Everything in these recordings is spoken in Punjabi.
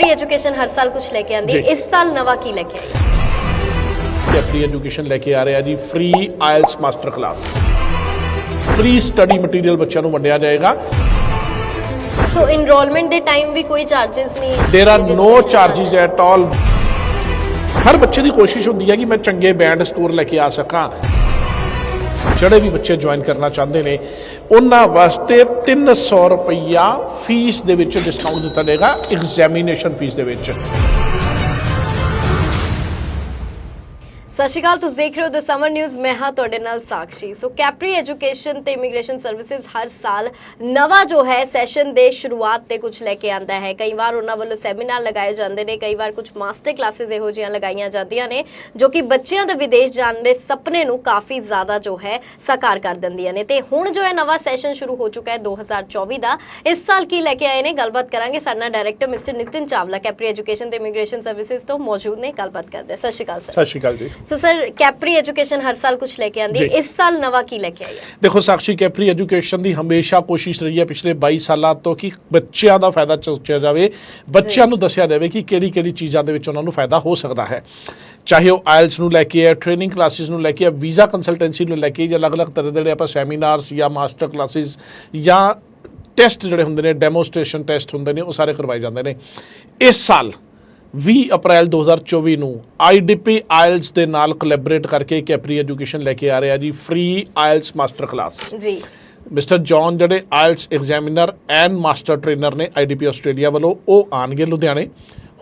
ਫ੍ਰੀ ਐਜੂਕੇਸ਼ਨ ਹਰ ਸਾਲ ਕੁਝ ਲੈ ਕੇ ਆਂਦੀ ਹੈ। ਇਸ ਸਾਲ ਨਵਾਂ ਕੀ ਲੈ ਕੇ ਆਈ? ਹੈ? ਕੈਪਰੀ ਐਜੂਕੇਸ਼ਨ ਲੈ ਕੇ ਆ ਰਿਹਾ ਜੀ free IELTS master class free study material ਬੱਚਿਆਂ ਨੂੰ ਵੰਡਿਆ ਜਾਏਗਾ। ਸੋ ਇਨਰੋਲਮੈਂਟ ਦੇ ਟਾਈਮ ਵੀ ਕੋਈ ਚਾਰजेस ਨਹੀਂ there are no charges at all ਹਰ ਬੱਚੇ ਦੀ ਕੋਸ਼ਿਸ਼ ਹੁੰਦੀ ਹੈ ਕਿ ਮੈਂ ਚੰਗੇ ਬੈਂਡ ਸਕੋਰ ਲੈ ਕੇ ਆ ਸਕਾਂ। ਜਿਹੜੇ ਵੀ ਬੱਚੇ ਜੁਆਇਨ ਕਰਨਾ ਚਾਹੁੰਦੇ ਨੇ, ਉਹਨਾਂ ਵਾਸਤੇ 300 ਰੁਪਈਆ ਫੀਸ ਦੇ ਵਿੱਚ ਡਿਸਕਾਊਂਟ ਦਿੱਤਾ ਜਾਏਗਾ ਐਗਜ਼ਾਮੀਨੇਸ਼ਨ ਫੀਸ ਦੇ ਵਿੱਚ। ਸਤਿ ਸ਼੍ਰੀ ਅਕਾਲ ਤੁਸੀਂ ਦੇਖ ਰਹੇ ਹੋ ਦ ਸਮਰ ਨਿਊਜ਼ ਮੈਂ ਹਾਂ ਤੁਹਾਡੇ ਨਾਲ ਸਾਕਸ਼ੀ ਸੋ ਕੈਪਰੀ ਐਜੂਕੇਸ਼ਨ ਤੇ ਇਮੀਗ੍ਰੇਸ਼ਨ ਸਰਵਿਸਿਜ਼ ਹਰ ਸਾਲ ਨਵਾਂ ਜੋ ਹੈ ਸੈਸ਼ਨ ਦੇ ਸ਼ੁਰੂਆਤ ਤੇ ਕੁਝ ਲੈ ਕੇ ਆਂਦਾ ਹੈ ਕਈ ਵਾਰ ਉਹਨਾਂ ਵੱਲੋਂ ਸੈਮੀਨਾਰ ਲਗਾਏ ਜਾਂਦੇ ਨੇ ਕਈ ਵਾਰ ਕੁਝ ਮਾਸਟਰ ਕਲਾਸਿਸ ਇਹੋ ਜਿਹੀਆਂ ਲਗਾਈਆਂ ਜਾਂਦੀਆਂ ਨੇ ਜੋ ਕਿ ਬੱਚਿਆਂ ਦੇ ਵਿਦੇਸ਼ ਜਾਣ ਦੇ ਸੁਪਨੇ ਨੂੰ ਕਾਫੀ ਜ਼ਿਆਦਾ ਜੋ ਹੈ ਸਾਕਾਰ ਕਰ ਦਿੰਦੀਆਂ ਨੇ ਤੇ ਹੁਣ ਜੋ ਹੈ ਨਵਾਂ ਸੈਸ਼ਨ ਸ਼ੁਰੂ ਹੋ ਚੁੱਕਾ ਹੈ 2024 ਦਾ ਇਸ ਸਾਲ ਕੀ ਲੈ ਕੇ ਆਏ ਨੇ ਗੱਲਬਾਤ ਕਰਾਂਗੇ ਸਾਡੇ ਨਾਲ director mister Nitin Chawla Capri education ਤੇ ਇਮੀਗ੍ਰੇਸ਼ਨ ਸਰਵਿਸਿਜ਼ ਤੋਂ ਮੌਜੂਦ ਨੇ ਗੱਲਬਾਤ ਕਰਦੇ ਹਾਂ। ਸਤਿ ਸ਼੍ਰੀ ਅਕਾਲ ਸਰ ਸਤਿ ਸ਼੍ਰੀ ਅਕਾਲ ਜੀ ਸੋ ਸਰ ਕੈਪਰੀ ਐਜੂਕੇਸ਼ਨ ਹਰ ਸਾਲ ਕੁਝ ਲੈ ਕੇ ਆਂਦੀ। ਇਸ ਸਾਲ ਨਵਾਂ ਕੀ ਲੈ ਕੇ ਆਈ ਹੈ ਦੇਖੋ ਸਾਕਸ਼ੀ ਕੈਪਰੀ ਐਜੂਕੇਸ਼ਨ ਦੀ ਹਮੇਸ਼ਾ ਕੋਸ਼ਿਸ਼ ਰਹੀ ਹੈ ਪਿਛਲੇ 22 ਸਾਲਾਂ ਤੋਂ ਕਿ ਬੱਚਿਆਂ ਦਾ ਫਾਇਦਾ ਸੋਚਿਆ ਜਾਵੇ ਬੱਚਿਆਂ ਨੂੰ ਦੱਸਿਆ ਜਾਵੇ ਕਿ ਕਿਹੜੀ ਕਿਹੜੀ ਚੀਜ਼ਾਂ ਦੇ ਵਿੱਚ ਉਹਨਾਂ ਨੂੰ ਫਾਇਦਾ ਹੋ ਸਕਦਾ ਹੈ ਚਾਹੇ ਉਹ ਆਇਲਸ ਨੂੰ ਲੈ ਕੇ ਹੈ ਟ੍ਰੇਨਿੰਗ ਕਲਾਸਿਸ ਨੂੰ ਲੈ ਕੇ ਹੈ ਵੀਜ਼ਾ ਕੰਸਲਟੈਂਸੀ ਨੂੰ ਲੈ ਕੇ ਜਾਂ ਅਲੱਗ-ਅਲੱਗ ਤਰ੍ਹਾਂ ਦੇ ਜਿਹੜੇ ਆਪਾਂ ਸੈਮੀਨਾਰਸ ਜਾਂ ਮਾਸਟਰ ਕਲਾਸਿਸ ਜਾਂ ਟੈਸਟ ਜਿਹੜੇ ਹੁੰਦੇ ਨੇ ਡੈਮੋਸਟ੍ਰੇਸ਼ਨ ਟੈਸਟ ਹੁੰਦੇ ਨੇ ਉਹ ਸਾਰੇ ਕਰਵਾਏ ਜਾਂਦੇ ਨੇ ਇਸ ਸਾਲ 20 ਅਪ੍ਰੈਲ 2024 ਨੂੰ ਆਈਡੀਪੀ ਆਇਲਸ ਦੇ ਨਾਲ ਕੋਲੈਬੋਰੇਟ ਕਰਕੇ ਕੈਪਰੀ ਐਜੂਕੇਸ਼ਨ ਲੈ ਕੇ ਆ ਰਿਹਾ ਜੀ ਫ੍ਰੀ ਆਇਲਸ ਮਾਸਟਰ ਕਲਾਸ ਜੀ। ਮਿਸਟਰ ਜੌਨ ਜਿਹੜੇ IELTS examiner and master trainer ਨੇ ਆਈਡੀਪੀ ਆਸਟ੍ਰੇਲੀਆ ਵੱਲੋਂ ਉਹ ਆਣਗੇ ਲੁਧਿਆਣੇ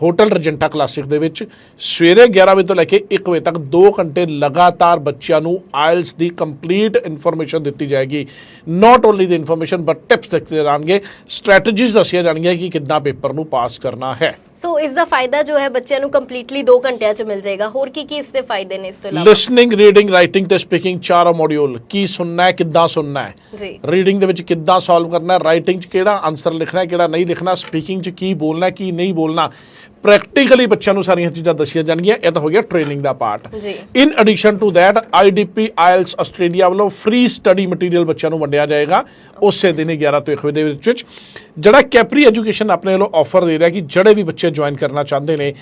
ਹੋਟਲ ਰਜੰਟਾ ਕਲਾਸਿਕ ਦੇ ਵਿੱਚ। ਸਵੇਰੇ 11 ਵਜੇ ਤੋਂ ਲੈ ਕੇ 1 ਵਜੇ ਤੱਕ 2 ਘੰਟੇ ਲਗਾਤਾਰ ਬੱਚਿਆਂ ਨੂੰ ਆਇਲਸ ਦੀ ਕੰਪਲੀਟ ਇਨਫੋਰਮੇਸ਼ਨ ਦਿੱਤੀ ਜਾਏਗੀ। Not only the information but tips ਦਿੱਤੇ ਜਾਣਗੇ। ਸਟ੍ਰੈਟਜੀਜ਼ ਦੱਸੀਆਂ ਜਾਣਗੀਆਂ ਕਿ ਕਿੱਦਾਂ ਪੇਪਰ ਨੂੰ ਪਾਸ ਕਰਨਾ ਹੈ। ਸੋ ਇਸ ਦਾ ਫਾਇਦਾ ਜੋ ਹੈ ਬੱਚਿਆਂ ਨੂੰ ਕੰਪਲੀਟਲੀ 2 ਘੰਟਿਆਂ ਚ ਮਿਲ ਜਾਏਗਾ ਹੋਰ ਕੀ ਕੀ ਇਸ ਦੇ ਫਾਇਦੇ ਨੇ ਇਸ ਤੋਂ ਇਲਾਵਾ ਲਿਸਨਿੰਗ ਰੀਡਿੰਗ ਰਾਈਟਿੰਗ ਤੇ ਸਪੀਕਿੰਗ ਚਾਰ ਮੋਡਿਊਲ ਕੀ ਸੁਣਨਾ ਹੈ ਕਿੱਦਾਂ ਸੁਣਨਾ ਹੈ ਜੀ ਰੀਡਿੰਗ ਦੇ ਵਿੱਚ ਕਿੱਦਾਂ ਸੋਲਵ ਕਰਨਾ ਹੈ ਰਾਈਟਿੰਗ 'ਚ ਕਿਹੜਾ ਆਨਸਰ ਲਿਖਣਾ ਹੈ ਕਿਹੜਾ ਨਹੀਂ ਲਿਖਣਾ ਸਪੀਕਿੰਗ 'ਚ ਕੀ ਬੋਲਣਾ ਕੀ ਨਹੀਂ ਬੋਲਣਾ ਪ੍ਰੈਕਟੀਕਲੀ ਬੱਚਿਆਂ ਨੂੰ ਸਾਰੀਆਂ ਚੀਜ਼ਾਂ ਦੱਸੀਆਂ ਜਾਣਗੀਆਂ ਇਹ ਤਾਂ ਹੋ ਗਿਆ ਟ੍ਰੇਨਿੰਗ ਦਾ ਪਾਰਟ ਜੀ। In addition to that IDP IELTS Australia ਵੱਲੋਂ ਫ੍ਰੀ ਸਟੱਡੀ ਮਟੀਰੀਅਲ ਬੱਚਿਆਂ ਨੂੰ ਵੰਡਿਆ ਜਾਏਗਾ ਉਸੇ ਦਿਨ ਹੀ 11 ਤੋਂ 1 ਵਜੇ ਦੇ ਵਿੱਚ ਜਿਹੜਾ ਕੈਪਰੀ ਐਜੂਕੇਸ਼ਨ ਆਪਣੇ ਵੱਲੋਂ ਆਫਰ ਦੇ ਰਿਹਾ ਕਿ ਜਿਹੜੇ ਵੀ ਬੱਚੇ ਜੁਆਇਨ ਕਰਨਾ ਚਾਹੁੰਦੇ ਨੇ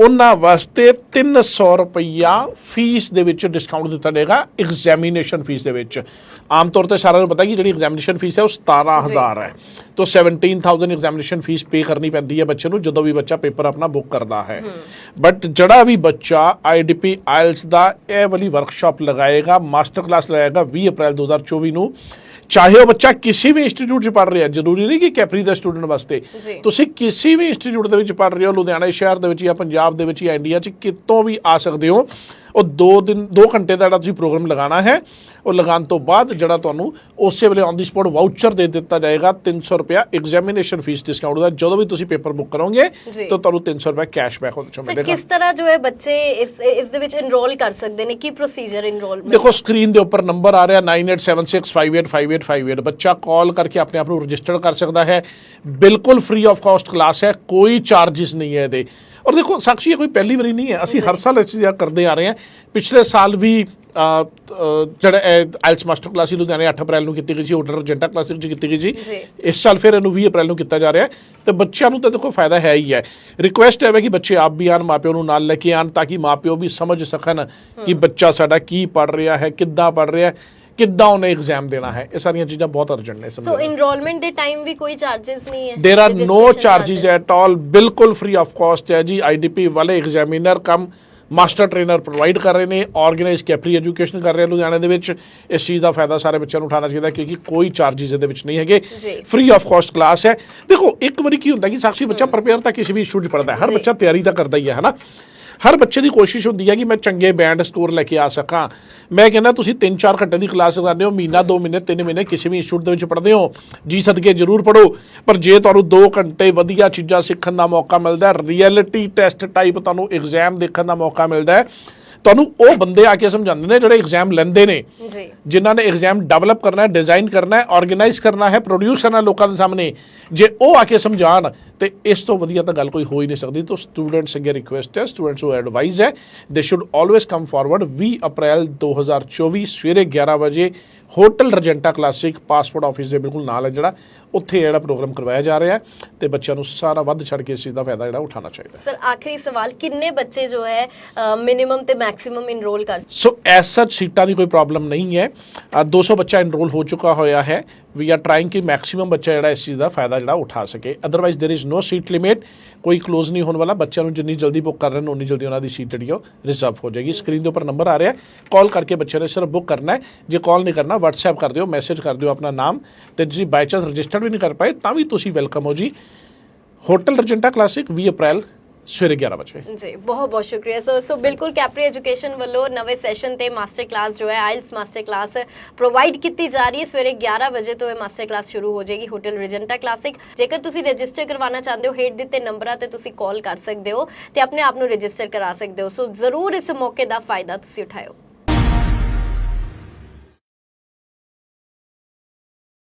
ਉਹਨਾਂ ਵਾਸਤੇ 300 ਰੁਪਈਆ ਫੀਸ ਦੇ ਵਿੱਚ ਡਿਸਕਾਊਂਟ ਦਿੱਤਾ ਜਾਏਗਾ ਐਗਜ਼ਾਮੀਨੇਸ਼ਨ ਫੀਸ ਦੇ ਵਿੱਚ। ਆਮ ਤੌਰ ਤੇ ਸਾਰਿਆਂ ਨੂੰ ਪਤਾ ਕਿ ਜਿਹੜੀ ਐਗਜ਼ਾਮੀਨੇਸ਼ਨ ਫੀਸ ਹੈ ਉਹ 17000 ਹੈ। ਤੋਂ 17000 ਐਗਜ਼ਾਮੀਨੇਸ਼ਨ ਫੀਸ ਪੇ ਕਰਨੀ ਪੈਂਦੀ ਹੈ ਬੱਚੇ ਨੂੰ ਜਦੋਂ ਵੀ ਬੱਚਾ ਪੇਪਰ ਆਪਣਾ ਬੁੱਕ ਕਰਦਾ ਹੈ। ਬਟ ਜਿਹੜਾ ਵੀ ਬੱਚਾ ਆਈਡੀਪੀ ਆਇਲਸ ਦਾ ਇਹ ਵਾਲੀ ਵਰਕਸ਼ਾਪ ਲਗਾਏਗਾ ਮਾਸਟਰ ਕਲਾਸ ਲਗਾਏਗਾ 20 ਅਪ੍ਰੈਲ 2024 ਨੂੰ। ਚਾਹੇ ਉਹ ਬੱਚਾ ਕਿਸੇ ਵੀ ਇੰਸਟੀਚਿਊਟ 'ਚ ਪੜ੍ਹ ਰਿਹਾ ਜ਼ਰੂਰੀ ਨਹੀਂ ਕਿ ਕੈਪਰੀ ਦਾ ਸਟੂਡੈਂਟ ਵਾਸਤੇ। ਤੁਸੀਂ ਕਿਸੇ ਵੀ ਇੰਸਟੀਚਿਊਟ ਦੇ ਵਿੱਚ ਪੜ੍ਹ ਰਹੇ ਹੋ ਲੁਧਿਆਣਾ ਸ਼ਹਿਰ ਦੇ ਵਿੱਚ ਜਾਂ ਪੰਜਾਬ ਦੇ ਵਿੱਚ ਜਾਂ ਇੰਡੀਆ 'ਚ ਕਿਤੋਂ ਵੀ ਆ ਸਕਦੇ ਹੋ ਉਹ 2 ਦਿਨ 2 ਘੰਟੇ ਦਾ ਜਿਹੜਾ ਤੁਸੀਂ ਪ੍ਰੋਗਰਾਮ ਲਗਾਉਣਾ ਹੈ ਉਹ ਲਗਾਉਣ ਤੋਂ ਬਾਅਦ ਜਿਹੜਾ ਤੁਹਾਨੂੰ ਉਸੇ ਵੇਲੇ ਔਨ ਦੀ ਸਪੌਟ ਵਾਊਚਰ ਦੇ ਦਿੱਤਾ ਜਾਏਗਾ 300 ਰੁਪਿਆ ਐਗਜ਼ਾਮੀਨੇਸ਼ਨ ਫੀਸ ਡਿਸਕਾਊਂਟ ਦਾ ਜਦੋਂ ਵੀ ਤੁਸੀਂ ਪੇਪਰ ਬੁੱਕ ਕਰੋਗੇ। ਤਾਂ ਤੁਹਾਨੂੰ 300 ਰੁਪਏ ਕੈਸ਼ਬੈਕ ਉਹਦੇ ਚੋਂ ਮਿਲੇਗਾ। ਕਿਸ ਤਰ੍ਹਾਂ ਜੋ ਹੈ ਬੱਚੇ ਇਸ ਇਸ ਦੇ ਵਿੱਚ ਇਨਰੋਲ ਕਰ ਸਕਦੇ ਨੇ? ਕੀ ਪ੍ਰੋਸੀਜਰ ਇਨਰੋਲਮੈਂਟ ਦੇਖੋ ਸਕਰੀਨ ਦੇ ਉੱਪਰ ਨੰਬਰ ਆ ਰਿਹਾ 9876585858 ਬੱਚਾ ਕਾਲ ਕਰਕੇ ਆਪਣੇ ਆਪ ਨੂੰ ਰਜਿਸਟਰ ਕਰ ਸਕਦਾ ਹੈ। ਬਿਲਕੁਲ ਫ੍ਰੀ ਆਫ ਕਾਸਟ ਕਲਾਸ ਹੈ ਕੋਈ ਚਾਰजेस ਨਹੀਂ ਹੈ ਇਹਦੇ। ਔਰ ਦੇਖੋ ਸਾਕਸ਼ੀ ਇਹ ਕੋਈ ਪਹਿਲੀ ਵਾਰੀ ਨਹੀਂ ਹੈ। ਅਸੀਂ ਹਰ ਸਾਲ ਇਹ ਚੀਜ਼ਾਂ ਕਰਦੇ ਆ ਰਹੇ ਹਾਂ। ਪਿਛਲੇ ਸਾਲ ਵੀ ਜਿਹੜਾ ਆਇਲਸ ਮਾਸਟਰ ਕਲਾਸ ਸੀ ਲੁਧਿਆਣੇ 8 ਅਪ੍ਰੈਲ ਨੂੰ ਕੀਤੀ ਗਈ ਸੀ ਹੋਟਲ ਰਜੈਂਟਾ ਕਲਾਸਿਕ ਚ ਕੀਤੀ ਗਈ ਸੀ। ਇਸ ਸਾਲ ਫਿਰ ਇਹਨੂੰ 20 ਅਪ੍ਰੈਲ ਨੂੰ ਕੀਤਾ ਜਾ ਰਿਹਾ ਹੈ। ਤੇ ਬੱਚਿਆਂ ਨੂੰ ਤਾਂ ਦੇਖੋ ਫਾਇਦਾ ਹੈ ਹੀ ਹੈ। ਰਿਕੁਐਸਟ ਹੈ ਕਿ ਬੱਚੇ ਆਪ ਵੀ ਆਣ ਮਾਪਿਓ ਨੂੰ ਨਾਲ ਲੈ ਕੇ ਆਣ ਤਾਂ ਕਿ ਮਾਪਿਓ ਵੀ ਸਮਝ ਸਕਣ ਕਿ ਬੱਚਾ ਸਾਡਾ ਕੀ ਪੜ ਰਿਹਾ ਹੈ ਕਿੱਦਾਂ ਪੜ ਰਿਹਾ ਹੈ। ਕਿੱਦਾਂ ਉਹਨੇ ਐਗਜ਼ਾਮ ਦੇਣਾ ਹੈ? ਇਹ ਸਾਰੀਆਂ ਚੀਜ਼ਾਂ ਬਹੁਤ ਅਰਜੈਂਟ ਨੇ ਸੋ ਇਨਰੋਲਮੈਂਟ ਦੇ ਟਾਈਮ ਵੀ ਕੋਈ ਚਾਰजेस ਨਹੀਂ ਹੈ। There are no charges at all ਬਿਲਕੁਲ ਫ੍ਰੀ ਆਫ ਕਾਸਟ ਹੈ ਜੀ। ਆਈਡੀਪੀ ਵਾਲੇ examiner cum master trainer provide ਕਰ ਰਹੇ ਨੇ ਆਰਗੇਨਾਈਜ਼ ਕੈਪਰੀ ਐਜੂਕੇਸ਼ਨ ਕਰ ਰਹੇ ਲੁਧਿਆਣੇ ਦੇ ਵਿੱਚ। ਇਸ ਚੀਜ਼ ਦਾ ਫਾਇਦਾ ਸਾਰੇ ਬੱਚਿਆਂ ਨੂੰ ਉਠਾਉਣਾ ਚਾਹੀਦਾ ਕਿਉਂਕਿ ਕੋਈ ਚਾਰजेस ਇਹਦੇ ਵਿੱਚ ਨਹੀਂ ਹੈਗੇ। ਫ੍ਰੀ ਆਫ ਕਾਸਟ ਕਲਾਸ ਹੈ। ਦੇਖੋ ਇੱਕ ਵਾਰੀ ਕੀ ਹੁੰਦਾ ਕਿ ਸਾਖੀ ਬੱਚਾ ਪ੍ਰਪੇਅਰ ਤਾਂ ਕਿਸੇ ਵੀ ਇਸ਼ੂ 'ਚ ਪੜਦਾ ਹੈ। ਹਰ ਬੱਚਾ ਤਿਆਰੀ ਤਾਂ ਕਰਦਾ ਹੀ ਹੈ ਹਨਾ? ਹਰ ਬੱਚੇ ਦੀ ਕੋਸ਼ਿਸ਼ ਹੁੰਦੀ ਹੈ ਕਿ ਮੈਂ ਚੰਗੇ ਬੈਂਡ ਸਕੋਰ ਲੈ ਕੇ ਆ ਸਕਾਂ। ਮੈਂ ਕਹਿੰਦਾ ਤੁਸੀਂ 3-4 ਘੰਟੇ ਦੀ ਕਲਾਸ ਕਰਦੇ ਹੋ ਮਹੀਨਾ 2 ਮਹੀਨੇ 3 ਮਹੀਨੇ ਕਿਸੇ ਵੀ ਇੰਸਟੀਚਿਊਟ ਦੇ ਵਿੱਚ ਪੜ੍ਹਦੇ ਹੋ। ਜੀ ਸਦਕੇ ਜ਼ਰੂਰ ਪੜੋ ਪਰ ਜੇ ਤੁਹਾਨੂੰ 2 ਘੰਟੇ ਵਧੀਆ ਚੀਜ਼ਾਂ ਸਿੱਖਣ ਦਾ ਮੌਕਾ ਮਿਲਦਾ ਰਿਐਲਿਟੀ ਟੈਸਟ ਟਾਈਪ ਤੁਹਾਨੂੰ ਐਗਜ਼ਾਮ ਦੇਖਣ ਦਾ ਮੌਕਾ ਮਿਲਦਾ ਹੈ ਤੁਹਾਨੂੰ ਉਹ ਬੰਦੇ ਆ ਕੇ ਸਮਝਾਉਂਦੇ ਨੇ ਜਿਹੜੇ ਐਗਜ਼ਾਮ ਲੈਂਦੇ ਨੇ। ਜੀ। ਜਿਨ੍ਹਾਂ ਨੇ ਐਗਜ਼ਾਮ ਡਿਵੈਲਪ ਕਰਨਾ ਹੈ ਡਿਜ਼ਾਈਨ ਕਰਨਾ ਹੈ ਆਰਗੇਨਾਈਜ਼ ਕਰਨਾ ਹੈ ਪ੍ਰੋਡਿਊਸ ਕਰਨਾ ਲੋਕਾਂ ਦੇ ਸਾਹਮਣੇ। ਜੇ ਉਹ ਆ ਕੇ ਸਮਝਾਣ ਤੇ ਇਸ ਤੋਂ ਵਧੀਆ ਤਾਂ ਗੱਲ ਕੋਈ ਹੋ ਹੀ ਨਹੀਂ ਸਕਦੀ। ਤਾਂ ਸਟੂਡੈਂਟਸ ਅੱਗੇ ਰਿਕੁਐਸਟ ਹੈ ਸਟੂਡੈਂਟਸ ਨੂੰ ਐਡਵਾਈਸ ਹੈ ਦੇ should always come forward 20 April 2024 ਸਵੇਰੇ 11 ਵਜੇ hotel Regenta Classic passport office ਦੇ ਬਿਲਕੁਲ ਨਾਲ ਹੈ ਜਿਹੜਾ ਉੱਥੇ ਜਿਹੜਾ ਪ੍ਰੋਗਰਾਮ ਕਰਵਾਇਆ ਜਾ ਰਿਹਾ ਹੈ ਤੇ ਬੱਚਿਆਂ ਨੂੰ ਸਾਰਾ ਵੱਧ ਛੱਡ ਕੇ ਇਸ ਚੀਜ਼ ਦਾ ਫਾਇਦਾ ਜਿਹੜਾ ਉਠਾਉਣਾ ਚਾਹੀਦਾ ਸਰ ਆਖਰੀ ਸਵਾਲ ਕਿੰਨੇ ਬੱਚੇ ਜੋ ਹੈ ਮਿਨੀਮਮ ਤੇ ਮੈਕਸਿਮਮ ਇਨਰੋਲ ਕਰ ਸੋ ਐਸ ਸੱਚ ਸੀਟਾਂ ਦੀ ਕੋਈ ਪ੍ਰੋਬਲਮ ਨਹੀਂ ਹੈ। ਅ, 200 ਬੱਚਾ ਇਨਰੋਲ ਹੋ ਚੁੱਕਾ ਹੋਇਆ ਹੈ। ਵੀ ਆਰ ਟਰਾਈਂਗ ਕਿ ਮੈਕਸਿਮਮ ਬੱਚਾ ਜਿਹੜਾ ਇਸ ਚੀਜ਼ ਦਾ ਫਾਇਦਾ ਜਿਹੜਾ ਉਠਾ ਸਕੇ otherwise there is no seat limit ਕੋਈ ਕਲੋਜ਼ ਨਹੀਂ ਹੋਣ ਵਾਲਾ ਬੱਚਿਆਂ ਨੂੰ ਜਿੰਨੀ ਜਲਦੀ ਬੁੱਕ ਕਰ ਰਹੇ ਨੇ ਉਨੀ ਜਲਦੀ ਉਹਨਾਂ ਦੀ ਸੀਟ ਜਿਹੜੀ ਆ ਉਹ ਰਿਜ਼ਰਵ ਹੋ ਜਾਏਗੀ ਸਕਰੀਨ ਦੇ ਉੱਪਰ ਨੰਬਰ ਆ ਰਿਹਾ ਕਾਲ ਕਰਕੇ ਬੱਚਿਆਂ ਨੇ ਸਿਰਫ ਬੁੱਕ ਕਰਨਾ ਹੈ ਜੇ ਕਾਲ ਨਹੀਂ ਕਰਨਾ WhatsApp ਕਰ ਦਿਓ ਮੈਸੇਜ ਕਰ ਦਿਓ ਆਪਣਾ ਨਾਮ ਤੇ ਤੁਸੀਂ ਬਾਈ ਚਾਂਸ ਰਜਿਸਟਰ ਵੀ ਨਹੀਂ ਕਰ ਪਾਏ ਤਾਂ ਵੀ ਤੁਸੀਂ ਵੈਲਕਮ ਹੋ ਜੀ ਹੋਟਲ ਰਜੈਂਟਾ ਕਲਾਸਿਕ 20 ਅਪ੍ਰੈਲ ਸਵੇਰੇ 11 ਵਜੇ ਜੀ, ਬਹੁਤ ਬਹੁਤ ਸ਼ੁਕਰੀਆ। ਸੋ ਸੋ ਬਿਲਕੁਲ ਕੈਪਰੀ ਐਜੂਕੇਸ਼ਨ ਵੱਲੋਂ ਨਵੇਂ ਸੈਸ਼ਨ ਤੇ ਮਾਸਟਰ ਕਲਾਸ ਜੋ ਹੈ ਆਇਲਸ ਮਾਸਟਰ ਕਲਾਸ ਪ੍ਰੋਵਾਈਡ ਕੀਤੀ ਜਾ ਰਹੀ ਹੈ। ਸਵੇਰੇ 11 ਵਜੇ ਤੋਂ ਇਹ ਮਾਸਟਰ ਕਲਾਸ ਸ਼ੁਰੂ ਹੋ ਜਾਏਗੀ ਹੋਟਲ ਰਜੈਂਟਾ ਕਲਾਸਿਕ ਜੇਕਰ ਤੁਸੀਂ ਰਜਿਸਟਰ ਕਰਵਾਉਣਾ ਚਾਹੁੰਦੇ ਹੋ, ਹੇਠ ਦਿੱਤੇ ਨੰਬਰਾਂ ਤੇ ਤੁਸੀਂ ਕਾਲ ਕਰ ਸਕਦੇ ਹੋ ਤੇ ਆਪਣੇ ਆਪ ਨੂੰ ਰਜਿਸਟਰ ਕਰਾ ਸਕਦੇ ਹੋ। ਸੋ ਜ਼ਰੂਰ ਇਸ ਮੌਕੇ ਦਾ ਫਾਇਦਾ ਤੁਸੀਂ ਉਠਾਓ